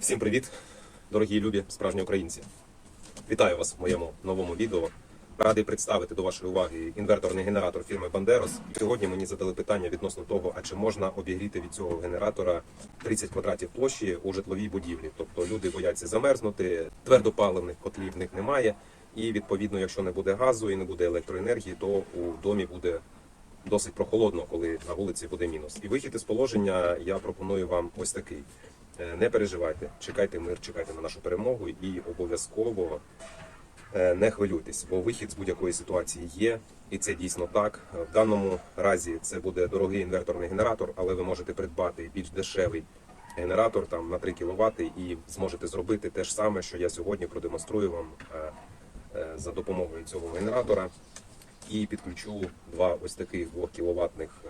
Всім привіт, дорогі любі справжні українці. Вітаю вас в моєму новому відео. Радий представити до вашої уваги інверторний генератор фірми Бандерос. Сьогодні мені задали питання відносно того, а чи можна обігріти від цього генератора 30 квадратів площі у житловій будівлі. Тобто люди бояться замерзнути, твердопаливних котлів в них немає. І відповідно, якщо не буде газу і не буде електроенергії, то у домі буде досить прохолодно, коли на вулиці буде мінус. І вихід із положення я пропоную вам ось такий. Е, Не переживайте, чекайте мир, чекайте на нашу перемогу і обов'язково е, не хвилюйтесь, бо вихід з будь-якої ситуації є, і це дійсно так. В даному разі це буде дорогий інверторний генератор, але ви можете придбати більш дешевий генератор там на 3 кВт і зможете зробити те ж саме, що я сьогодні продемонструю вам е, за допомогою цього генератора. І підключу два ось таких 2 кіловатних е,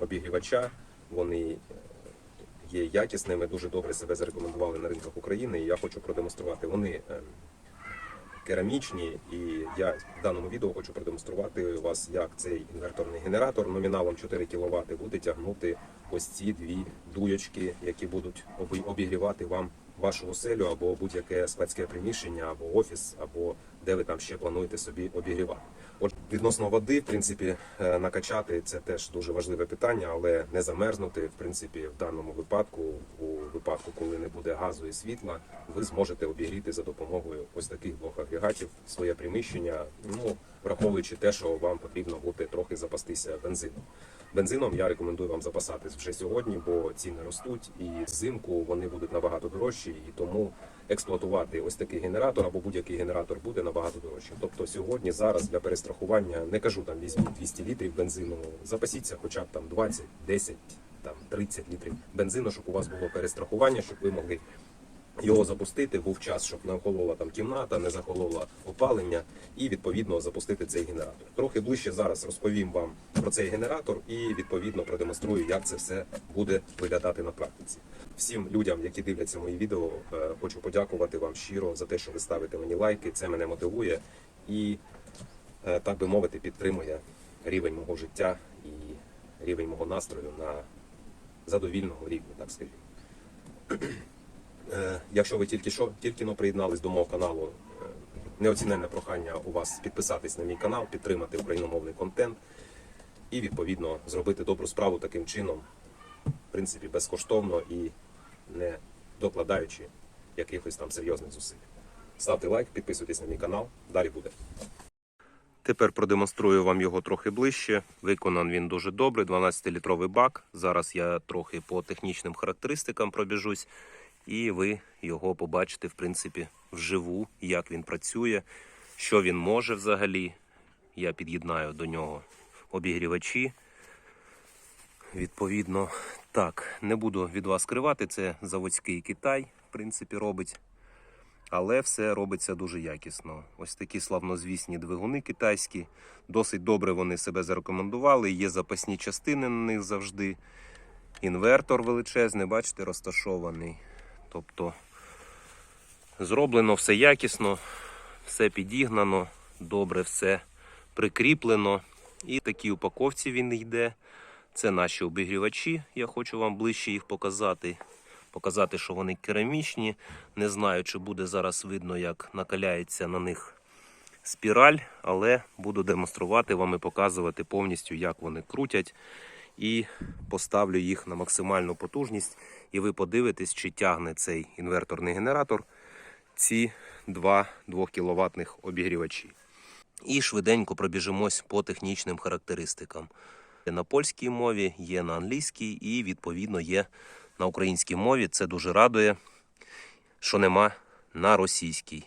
обігрівача. Вони є якісними, дуже добре себе зарекомендували на ринках України. І я хочу продемонструвати. Вони е, керамічні, і я в даному відео хочу продемонструвати вас, як цей інверторний генератор номіналом 4 кВт буде тягнути ось ці дві дуєчки, які будуть обігрівати вам вашу оселю або будь-яке складське приміщення, або офіс, або де ви там ще плануєте собі обігрівати. От відносно води, в принципі, е, накачати це теж дуже важливе питання, але не замерзнути. В принципі, в даному випадку, у випадку, коли не буде газу і світла, ви зможете обігріти за допомогою ось таких двох агрегатів своє приміщення. Ну враховуючи те, що вам потрібно буде трохи запастися бензином. Бензином я рекомендую вам запасатись вже сьогодні, бо ціни ростуть, і взимку вони будуть набагато дорожчі, і тому експлуатувати ось такий генератор або будь-який генератор буде набагато дорожче. Тобто сьогодні, зараз для перестрахування не кажу там візьміть 200 літрів бензину, запасіться хоча б там 20, 10, там 30 літрів бензину, щоб у вас було перестрахування, щоб ви могли його запустити, був час, щоб не охолола там кімната, не захолола опалення, і відповідно запустити цей генератор. Трохи ближче зараз розповім вам про цей генератор і відповідно продемонструю, як це все буде виглядати на практиці. Всім людям, які дивляться мої відео, е, хочу подякувати вам щиро за те, що ви ставите мені лайки. Це мене мотивує і, е, так би мовити, підтримує рівень мого життя і рівень мого настрою на задовільного рівня, так скажімо. Е, Якщо ви тільки що тільки но приєднались до мого каналу, е, неоціненне прохання у вас підписатись на мій канал, підтримати україномовний контент і відповідно зробити добру справу таким чином, в принципі, безкоштовно і не докладаючи якихось там серйозних зусиль. Ставте лайк, підписуйтесь на мій канал. Далі буде. Тепер продемонструю вам його трохи ближче. Виконан він дуже добре, 12-літровий бак. Зараз я трохи по технічним характеристикам пробіжусь, і ви його побачите, в принципі, вживу, як він працює, що він може взагалі. Я під'єднаю до нього обігрівачі. Відповідно, так, не буду від вас скривати, це заводський Китай, в принципі, робить. Але все робиться дуже якісно. Ось такі славнозвісні двигуни китайські. Досить добре вони себе зарекомендували. Є запасні частини на них завжди. Інвертор величезний, бачите, розташований. Тобто зроблено все якісно, все підігнано, добре все прикріплено. І в такій упаковці він йде. Це наші обігрівачі. Я хочу вам ближче їх показати. Показати, що вони керамічні. Не знаю, чи буде зараз видно, як накаляється на них спіраль, але буду демонструвати вам і показувати повністю, як вони крутять. І поставлю їх на максимальну потужність. І ви подивитесь, чи тягне цей інверторний генератор ці два 2 кВт обігрівачі. І швиденько пробіжимось по технічним характеристикам. На польській мові, є на англійській і, відповідно, є на українській мові. Це дуже радує, що нема на російській.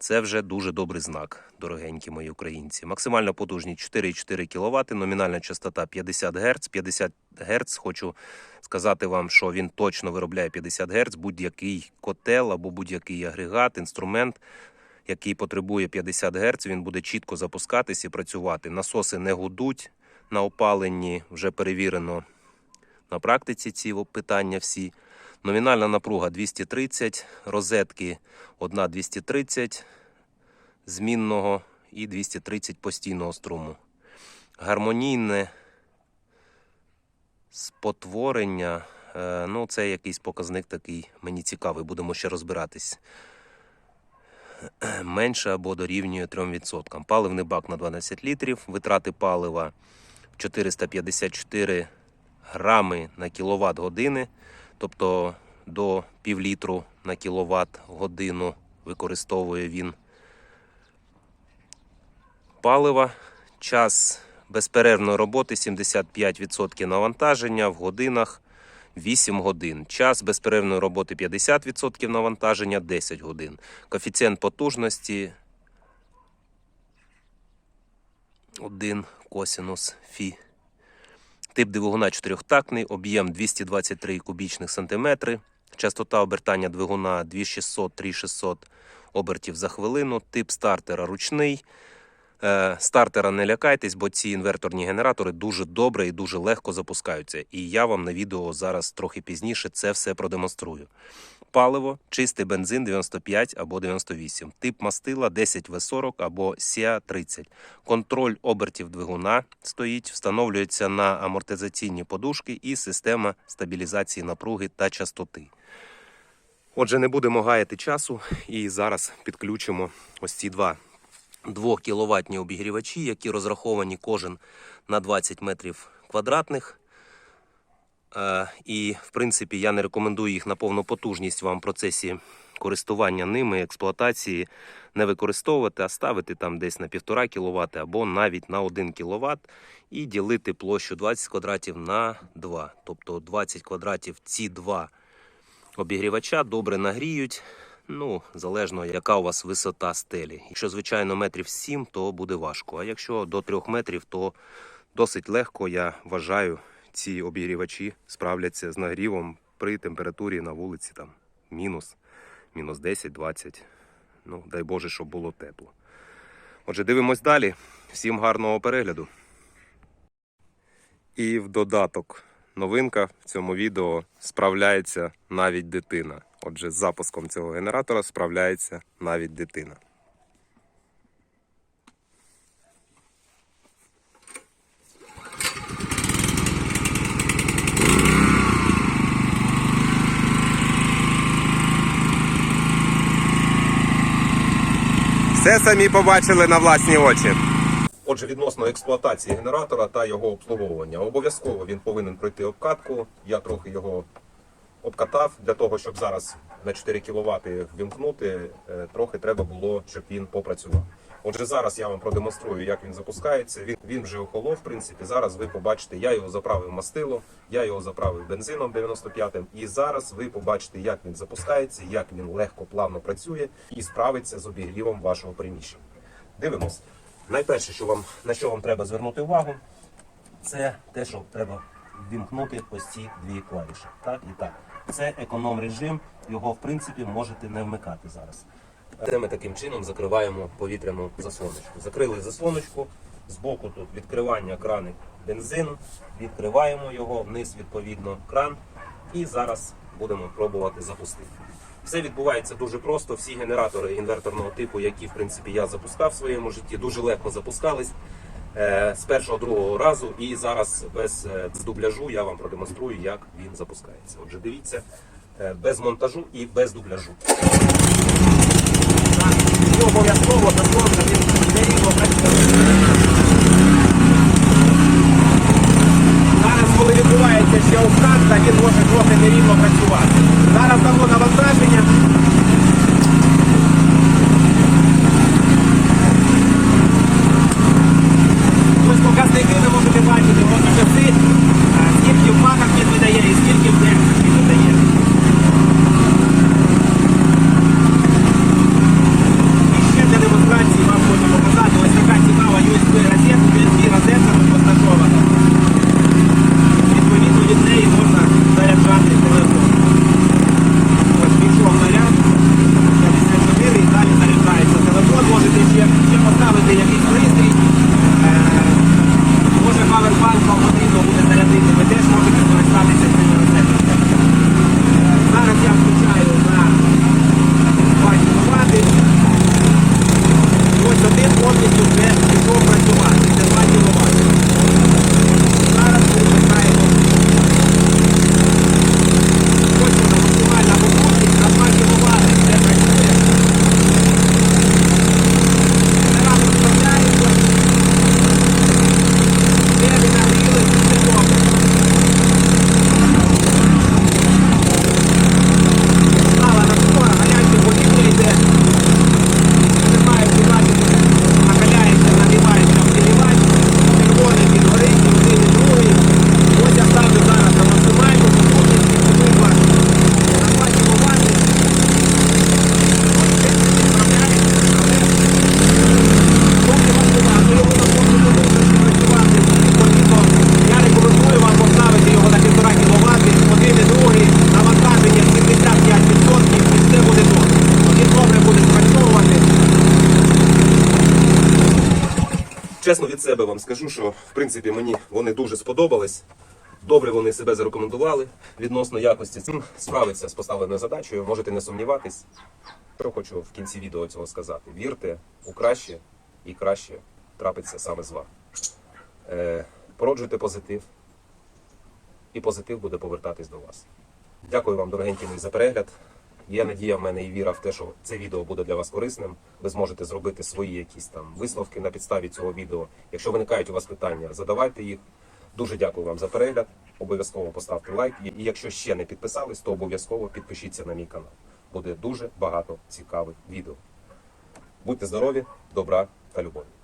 Це вже дуже добрий знак, дорогенькі мої українці. Максимальна потужність 4,4 кВт, номінальна частота 50 Гц. 50 Гц, хочу сказати вам, що він точно виробляє 50 Гц. Будь-який котел або будь-який агрегат, інструмент, який потребує 50 Гц, він буде чітко запускатись і працювати. Насоси не гудуть на опаленні, вже перевірено на практиці ці питання всі. Номінальна напруга 230, розетки 1 230 змінного і 230 постійного струму. Гармонійне спотворення Е, Ну, це якийсь показник такий мені цікавий, будемо ще розбиратись. Менше або дорівнює 3%. Паливний бак на 12 літрів, витрати палива 454 грами на кіловат години, тобто до півлітру на кіловат годину використовує він палива. Час безперервної роботи 75% навантаження в годинах 8 годин. Час безперервної роботи 50% навантаження 10 годин. Коефіцієнт потужності 1 косинус фі. Тип двигуна чотирьохтактний, об'єм 223 кубічних сантиметри. Частота обертання двигуна 2600-3600 обертів за хвилину. Тип стартера ручний. Е, Стартера не лякайтесь, бо ці інверторні генератори дуже добре і дуже легко запускаються. І я вам на відео зараз трохи пізніше це все продемонструю. Паливо, чистий бензин 95 або 98. Тип мастила 10В40 або СІА-30. Контроль обертів двигуна стоїть, встановлюється на амортизаційні подушки і система стабілізації напруги та частоти. Отже, не будемо гаяти часу і зараз підключимо ось ці два 2 кіловатні обігрівачі, які розраховані кожен на 20 метрів квадратних. Е, І, в принципі, я не рекомендую їх на повну потужність вам в процесі користування ними, експлуатації не використовувати, а ставити там десь на 1,5 кВт або навіть на 1 кВт і ділити площу 20 квадратів на 2. Тобто 20 квадратів ці два обігрівача добре нагріють. Ну, залежно, яка у вас висота стелі. Якщо, звичайно, метрів 7, то буде важко. А якщо до 3 метрів, то досить легко, я вважаю, ці обігрівачі справляться з нагрівом при температурі на вулиці там мінус, мінус 10-20. Ну, дай Боже, щоб було тепло. Отже, дивимось далі. Всім гарного перегляду. І в додаток новинка в цьому відео справляється навіть дитина. Отже, з запуском цього генератора справляється навіть дитина. Все самі побачили на власні очі. Отже, відносно експлуатації генератора та його обслуговування, обов'язково він повинен пройти обкатку. Я трохи його обкатав для того, щоб зараз на 4 кВт вімкнути. е, Трохи треба було, щоб він попрацював. Отже, зараз я вам продемонструю, як він запускається. Він, він вже охолов, в принципі. Зараз ви побачите, я його заправив мастило, я його заправив бензином 95-м. І зараз ви побачите, як він запускається, як він легко, плавно працює і справиться з обігрівом вашого приміщення. Дивимось. Найперше, що вам на що вам треба звернути увагу, це те, що треба вімкнути ось ці дві клавіші. Так і так. Це економ режим, його в принципі можете не вмикати зараз. Це ми таким чином закриваємо повітряну заслоночку. Закрили заслоночку, збоку тут відкривання крани бензину, відкриваємо його, вниз відповідно кран. І зараз будемо пробувати запустити. Все відбувається дуже просто. Всі генератори інверторного типу, які в принципі я запускав в своєму житті, дуже легко запускались е, з першого другого разу. І зараз без, е, дубляжу я вам продемонструю, як він запускається. Отже, дивіться, е, без монтажу і без дубляжу. Обов'язково заслонка він не рівно працює. Зараз, коли відбувається обкатка, він може трохи нерівно працювати. Зараз дало навантаження. Ось показники ви можете бачити, ось часи, а, скільки в маках він видає і скільки в день він видає. І ще для демонстрації вам хочу показати ось така цікава USB розетка, USB розетка розташована. Відповідно від неї можна заряджати телефон. Ось Чесно від себе вам скажу, що в принципі мені вони дуже сподобались. Добре вони себе зарекомендували відносно якості. Цим справиться з поставленою задачею, можете не сумніватись. Що хочу в кінці відео цього сказати. Вірте у краще і краще трапиться саме з вами. Е, породжуйте позитив, і позитив буде повертатись до вас. Дякую вам, дорогенькі мої, за перегляд. Є надія в мене і віра в те, що це відео буде для вас корисним. Ви зможете зробити свої якісь там висновки на підставі цього відео. Якщо виникають у вас питання, задавайте їх. Дуже дякую вам за перегляд. Обов'язково поставте лайк. І якщо ще не підписались, то обов'язково підпишіться на мій канал. Буде дуже багато цікавих відео. Будьте здорові, добра та любові.